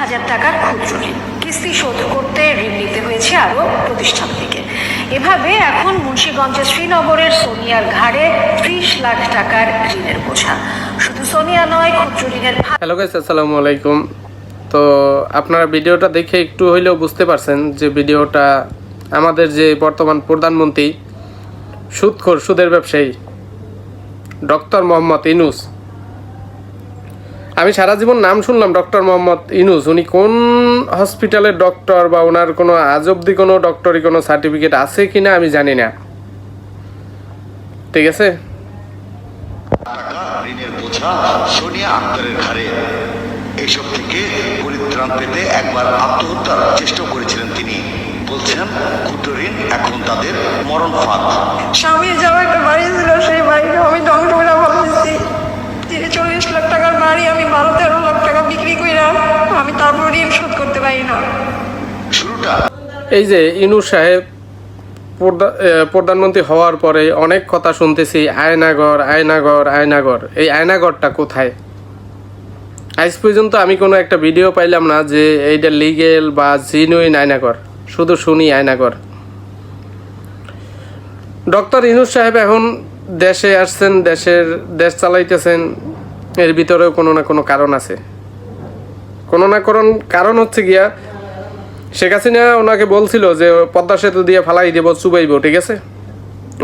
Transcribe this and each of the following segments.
হাজার টাকার ক্ষুদ্র ঋণ। কিস্তি শোধ করতে ঋণ নিতে হয়েছে আরও প্রতিষ্ঠানটিকে এভাবে এখন মুন্সীগঞ্জের শ্রীনগরের সোনিয়ার ঘাড়ে ত্রিশ লাখ টাকার ঋণের বোঝা। শুধু সোনিয়া নয় ক্ষুদ্র ঋণের হ্যালো গাইস আসসালামু আলাইকুম। তো আপনারা ভিডিওটা দেখে একটু হইলেও বুঝতে পারছেন যে ভিডিওটা আমাদের যে বর্তমান প্রধানমন্ত্রী, সুদখোর সুদের ব্যবসায়ী, ডক্টর মোহাম্মদ ইনুস। আমি সারা জীবন নাম শুনলাম ডক্টর মোহাম্মদ ইনুস। উনি কোন হসপিটালের ডক্টর বা ওনার কোনো আজ অব্দি কোনো ডক্টরি কোনো সার্টিফিকেট আছে কিনা আমি জানি না। ঠিক আছে? ঋণের বোঝা সোনিয়া আক্তারের ঘাড়ে। এইসব থেকে পরিত্রাণ পেতে একবার আত্মহত্যার চেষ্টা করেছিলেন তিনি। বলছেন ক্ষুদ্র ঋণ এখন তাদের মরণ ফাঁদ স্বামী যাওয়া একটা বাড়ি ছিল সেই বাড়িটা আমি ধ্বংস করে এই যে ইনু সাহেব প্রধা- প্রধানমন্ত্রী হওয়ার পরে অনেক কথা শুনতেছি, আয়নাগর আয়নাগর আয়নাগর। এই আয়নাগরটা কোথায়? আজ পর্যন্ত আমি কোনো একটা ভিডিও পাইলাম না যে এইটা লিগেল বা জিনুইন আয়নাগর। শুধু শুনি আয়নাগর। ডক্টর ইনুস সাহেব এখন দেশে আসছেন, দেশের, দেশ চালাইতেছেন। এর ভিতরেও কোনো না কোনো কারণ আছে। কোনো না কোনো কারণ হচ্ছে গিয়া শেখ হাসিনা ওনাকে বলছিল যে, পদ্মা সেতু দিয়ে ফালাই দেব, চুবাইব, ঠিক আছে?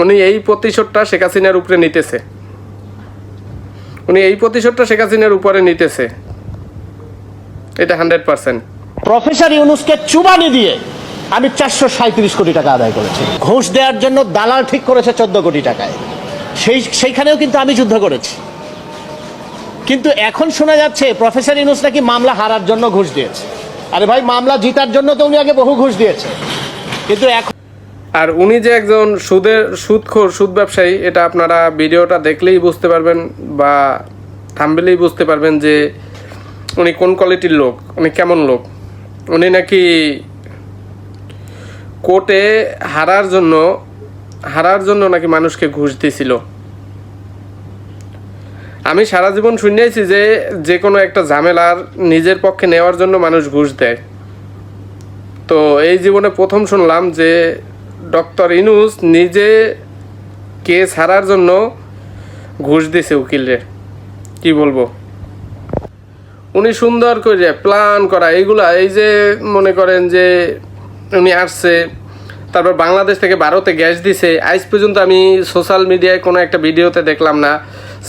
উনি এই প্রতিশোধটা শেখ হাসিনার উপরে নিতেছে। উনি এই প্রতিশোধটা শেখ হাসিনার উপরে নিতেছে। এটা হান্ড্রেড পার্সেন্ট। প্রফেসর ইউনুসকে চুবানি দিয়ে আমি চারশো সাঁত্রিশ কোটি টাকা আদায় করেছি। ঘুষ দেওয়ার জন্য দালাল ঠিক করেছে চোদ্দ কোটি টাকায়। সেই, সেইখানেও কিন্তু আমি যুদ্ধ করেছি। কিন্তু এখন শোনা যাচ্ছে, প্রফেসর ইউনুস নাকি মামলা হারার জন্য ঘুষ দিয়েছে। আরে ভাই, মামলা জিতার জন্য তো উনি আগে বহু ঘুষ দিয়েছে। কিন্তু এখন আর উনি যে একজন সুদের সুদখোর, সুদ ব্যবসায়ী, এটা আপনারা ভিডিওটা দেখলেই বুঝতে পারবেন বা থামবেলেই বুঝতে পারবেন যে উনি কোন কোয়ালিটির লোক, উনি কেমন লোক। উনি নাকি কোর্টে হারার জন্য হারার জন্য নাকি মানুষকে ঘুষ দিছিল আমি সারা জীবন শুনেছি যে যে কোনো একটা ঝামেলার নিজের পক্ষে নেওয়ার জন্য মানুষ ঘুষ দেয়। তো এই জীবনে প্রথম শুনলাম যে ডক্টর ইনুস নিজে কেস হারার জন্য ঘুষ দিছে উকিলরে। কি বলব? উনি সুন্দর করে প্ল্যান করা, এইগুলা, এই যে মনে করেন যে উনি আসছে, তারপর বাংলাদেশ থেকে ভারতে গ্যাস দিছে, আজ পর্যন্ত আমি সোশ্যাল মিডিয়ায় কোনো একটা ভিডিওতে দেখলাম না।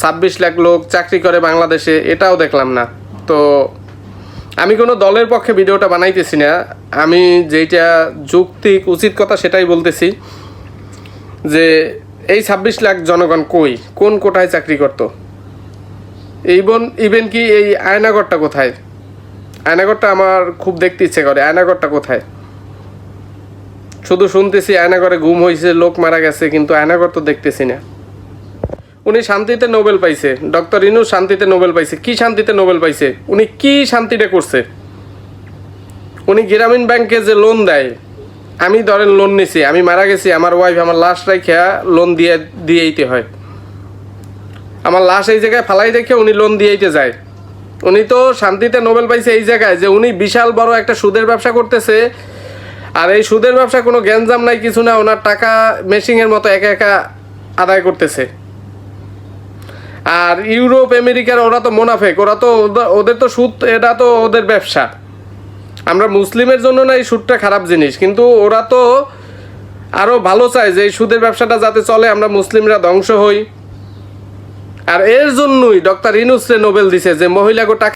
ছাব্বিশ লাখ লোক চাকরি করে বাংলাদেশে, এটাও দেখলাম না। তো আমি কোনো দলের পক্ষে ভিডিওটা বানাইতেছি না। আমি যেইটা যৌক্তিক, উচিত কথা সেটাই বলতেছি যে এই ছাব্বিশ লাখ জনগণ কই? কোন কোটায় চাকরি করত? এইবন ইভেন কি এই আয়নাগরটা কোথায়? আয়নাগরটা আমার খুব দেখতে ইচ্ছে করে। আয়নাগরটা কোথায়? শুধু শুনতেছি আয়নাগরে গুম হয়েছে লোক মারা গেছে, কিন্তু আয়নাগর তো দেখতেছি না। উনি শান্তিতে নোবেল পাইছে। ডক্টর ইনু শান্তিতে নোবেল পাইছে। কি শান্তিতে নোবেল পাইছে? উনি কি শান্তিটা করছে? উনি গ্রামীণ ব্যাংকে যে লোন দেয়, আমি ধরেন লোন নিছি, আমি মারা গেছি, আমার ওয়াইফ আমার লাশ রাইখা লোন দিয়ে, দিয়েইতে হয়। আমার লাশ এই জায়গায় ফালাই রেখে উনি লোন দিয়েইতে যায়। উনি তো শান্তিতে নোবেল পাইছে এই জায়গায় যে উনি বিশাল বড় একটা সুদের ব্যবসা করতেছে, আর এই সুদের ব্যবসা কোনো গ্যাঞ্জাম নাই, কিছু না, ওনার টাকা মেশিংয়ের মতো একা একা আদায় করতেছে। আর ইউরোপ, আমেরিকার, ওরা তো মোনাফেক, ওরা তো ওদা- ওদের তো সুদ, এটা তো ওদের ব্যবসা। আমরা মুসলিমের জন্য না, এই সুদটা খারাপ জিনিস, কিন্তু ওরা তো আরও ভালো চায় যে এই সুদের ব্যবসাটা যাতে চলে, আমরা মুসলিমরা ধ্বংস হই। আর এর জন্যই ডক্টর ইনুসরে নোবেল দিছে যে মহিলাকে টাকা